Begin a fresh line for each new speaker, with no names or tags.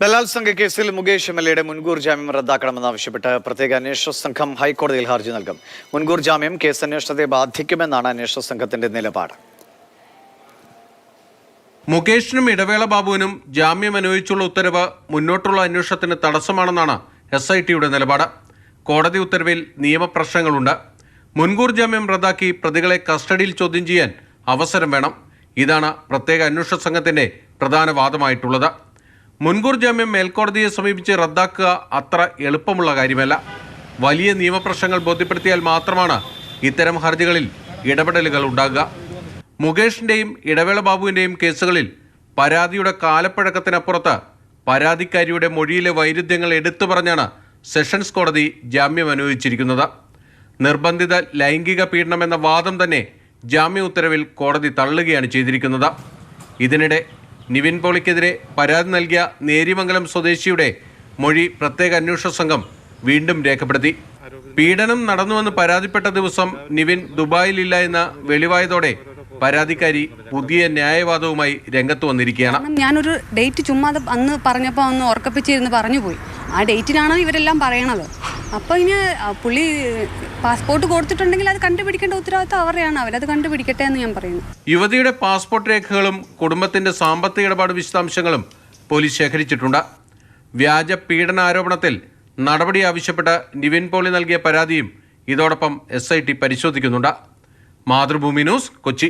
ബലാത്സംഗ കേസിൽ Mukesh M L എയുടെ മുൻകൂർ ജാമ്യം റദ്ദാക്കണമെന്നാവശ്യപ്പെട്ട് പ്രത്യേക അന്വേഷണ സംഘം ഹൈക്കോടതിയിൽ ഹർജി നൽകും. മുൻകൂർ ജാമ്യം കേസ് അന്വേഷണത്തെ ബാധിക്കുമെന്നാണ് അന്വേഷണ സംഘത്തിന്റെ നിലപാട്.
മുകേഷിനും ഇടവേള ബാബുവിനും ജാമ്യം അനുവദിച്ചുള്ള ഉത്തരവ് മുന്നോട്ടുള്ള അന്വേഷണത്തിന് തടസ്സമാണെന്നാണ് എസ് ഐ ടിയുടെ നിലപാട്. കോടതി ഉത്തരവിൽ നിയമപ്രശ്നങ്ങളുണ്ട്. മുൻകൂർ ജാമ്യം റദ്ദാക്കി പ്രതികളെ കസ്റ്റഡിയിൽ ചോദ്യം ചെയ്യാൻ അവസരം വേണം. ഇതാണ് പ്രത്യേക അന്വേഷണ സംഘത്തിന്റെ പ്രധാന വാദമായിട്ടുള്ളത്. മുൻകൂർ ജാമ്യം മേൽക്കോടതിയെ സമീപിച്ച് റദ്ദാക്കുക അത്ര എളുപ്പമുള്ള കാര്യമല്ല. വലിയ നിയമപ്രശ്നങ്ങൾ ബോധ്യപ്പെടുത്തിയാൽ മാത്രമാണ് ഇത്തരം ഹർജികളിൽ ഇടപെടലുകൾ ഉണ്ടാകുക. മുകേഷിന്റെയും ഇടവേള ബാബുവിന്റെയും കേസുകളിൽ പരാതിയുടെ കാലപ്പഴക്കത്തിനപ്പുറത്ത് പരാതിക്കാരിയുടെ മൊഴിയിലെ വൈരുദ്ധ്യങ്ങൾ എടുത്തു പറഞ്ഞാണ് സെഷൻസ് കോടതി ജാമ്യം അനുവദിച്ചിരിക്കുന്നത്. നിർബന്ധിത ലൈംഗിക പീഡനം എന്ന വാദം തന്നെ ജാമ്യ ഉത്തരവിൽ കോടതി തള്ളുകയാണ് ചെയ്തിരിക്കുന്നത്. ഇതിനിടെ നിവിൻ പോളിക്കെതിരെ പരാതി നൽകിയ നേരിമംഗലം സ്വദേശിയുടെ മൊഴി പ്രത്യേക അന്വേഷണ സംഘം വീണ്ടും രേഖപ്പെടുത്തി. പീഡനം നടന്നുവെന്ന് പരാതിപ്പെട്ട ദിവസം നിവിൻ ദുബായിലില്ല എന്ന വെളിവായതോടെ പരാതിക്കാരി പുതിയ ന്യായവാദവുമായി രംഗത്ത് വന്നിരിക്കുകയാണ്.
ഞാനൊരു ഡേറ്റ് ചുമ്മാ അന്ന് പറഞ്ഞപ്പോൾ ഒന്ന് ഉറക്കപ്പിച്ചിരുന്ന് പറഞ്ഞു പോയി ആ ഡേറ്റിനാണ് ഇവരെല്ലാം പറയണത്? അപ്പോൾ ഇനി പുള്ളി പാസ്പോർട്ട് കൊടുത്തിട്ടുണ്ടെങ്കിൽ അത് കണ്ടുപിടിക്കേണ്ട ഉത്തരവാദിത്തം അവരെയാണ് അവരത് കണ്ടുപിടിക്കട്ടെ എന്ന് ഞാൻ പറയുന്നു.
യുവതിയുടെ പാസ്പോർട്ട് രേഖകളും കുടുംബത്തിന്റെ സാമ്പത്തിക ഇടപാട് വിശദാംശങ്ങളും പോലീസ് ശേഖരിച്ചിട്ടുണ്ട്. വ്യാജ പീഡന ആരോപണത്തിൽ നടപടി ആവശ്യപ്പെട്ട് നിവിൻ പോളി നൽകിയ പരാതിയും ഇതോടൊപ്പം എസ് പരിശോധിക്കുന്നുണ്ട്. മാതൃഭൂമി ന്യൂസ് കൊച്ചി.